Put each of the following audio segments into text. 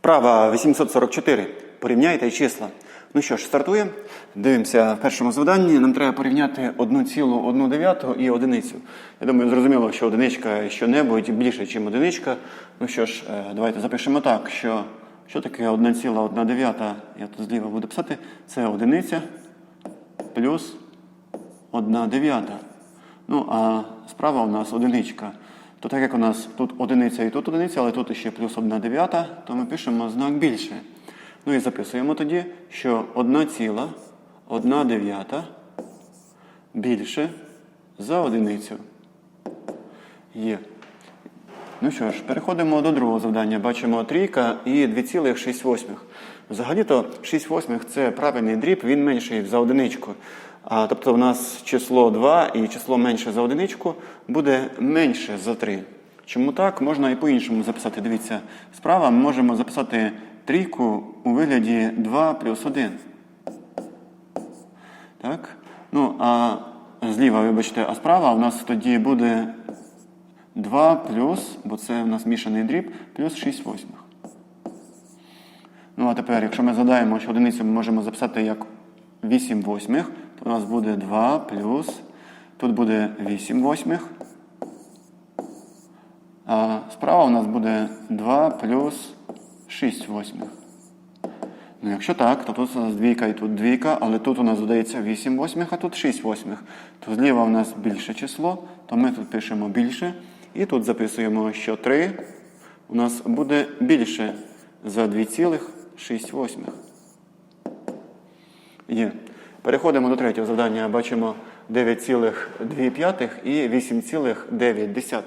Вправа 844. Порівняйте числа. Ну що ж, стартуємо. Дивимося в першому завданні. Нам треба порівняти 1,1 і одиницю. Я думаю, зрозуміло, що одиничка що-небудь більше, ніж одиничка. Ну що ж, е, давайте запишемо так, що, що таке 1,1 дев'ята, я тут зліва буду писати, це одиниця плюс 1 дев'ята. Ну, а справа у нас одиничка. То так як у нас тут одиниця і тут одиниця, але тут ще плюс 1 дев'ята, то ми пишемо знак більше. Ну і записуємо тоді, що 1 ціла, 1 дев'ята більше за одиницю. Є. Ну що ж, переходимо до другого завдання. Бачимо трійка і 2,6. Взагалі-то 6 восьмих це правильний дріб, він менший за одиничку. А, тобто в нас число 2 і число менше за одиничку буде менше за 3. Чому так? Можна і по-іншому записати. Дивіться, справа ми можемо записати трійку у вигляді 2 плюс 1. Так? Ну, а зліва, вибачте, а справа у нас тоді буде 2 плюс, бо це у нас мішаний дріб, плюс 6 восьмих. Ну, а тепер, якщо ми згадаємо, що одиницю ми можемо записати як 8 восьмих, то у нас буде 2 плюс, тут буде 8 восьмих. А справа у нас буде 2 плюс 6 восьмих. Ну, якщо так, то тут у нас двійка і тут двійка, але тут у нас додається 8 восьмих, а тут 6 восьмих. То зліва у нас більше число, то ми тут пишемо більше. І тут записуємо, що 3 у нас буде більше за 2,6 восьмих. Є. Переходимо до третього завдання. Бачимо 9,2 і 8,9.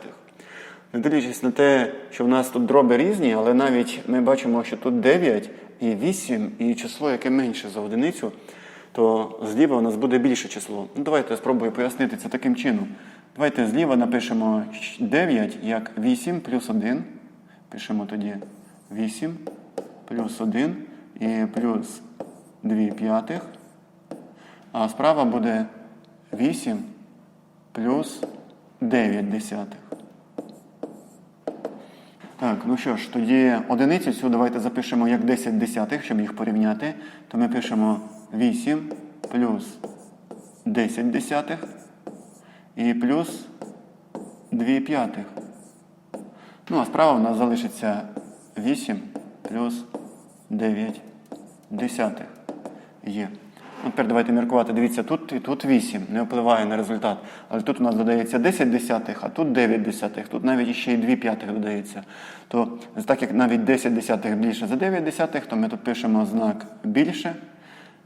Не дивлячись на те, що в нас тут дроби різні, але навіть ми бачимо, що тут 9 і 8, і число, яке менше за одиницю, то зліва у нас буде більше число. Ну, давайте спробую пояснити це таким чином. Давайте зліва напишемо 9 як 8 плюс 1. Пишемо тоді 8 плюс 1 і плюс 2 п'ятих. А справа буде 8 плюс 9 десятих. Так, ну що ж, тоді одиницю цю давайте запишемо як 10 десятих, щоб їх порівняти. То ми пишемо 8 плюс 10 десятих і плюс 2 п'ятих. Ну, а справа в нас залишиться 8 плюс 9 десятих. Є. Ну, тепер давайте міркувати. Дивіться, тут і тут 8, не впливає на результат. Але тут у нас додається 10 десятих, а тут 9 десятих, тут навіть ще й 2 п'ятих додається. То так як навіть 10 десятих більше за 9 десятих, то ми тут пишемо знак більше.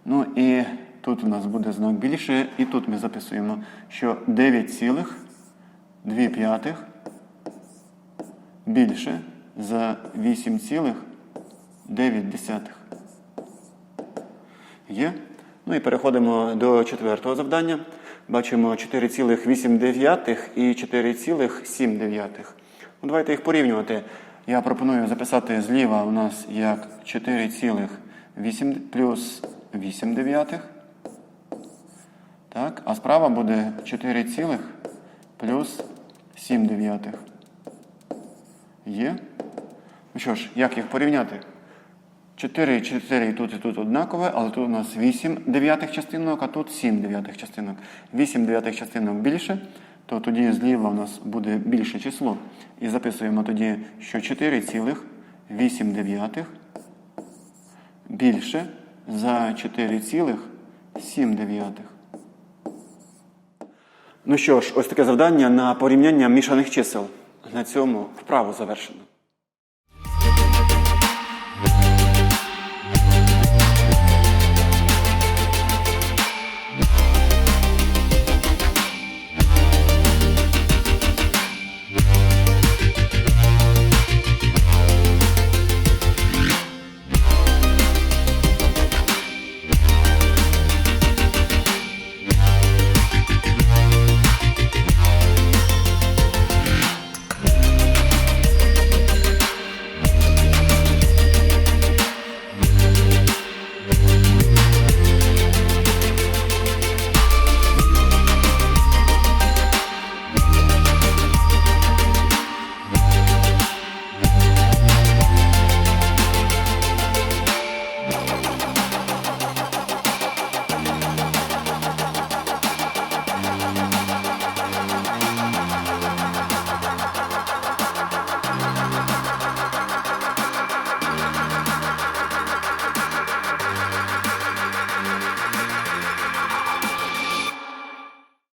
Ну і тут у нас буде знак більше, і тут ми записуємо, що 9,2 п'ятих більше за 8,9 десятих. Є? Ну і переходимо до четвертого завдання. Бачимо 4,8 і 4,7. Ну, давайте їх порівнювати. Я пропоную записати зліва у нас як 4,8 плюс 8 дев'ятих. Так, а справа буде 4, цілих плюс 7 дев'ятих. Є? Ну що ж, як їх порівняти? 4 і 4 і тут і тут однакове, але тут у нас 8 дев'ятих частинок, а тут 7 дев'ятих частинок. 8 дев'ятих частинок більше, то тоді зліва у нас буде більше число. І записуємо тоді, що 4 цілих 8 дев'ятих більше за 4 цілих 7 дев'ятих. Ну що ж, ось таке завдання на порівняння мішаних чисел. На цьому вправу завершено.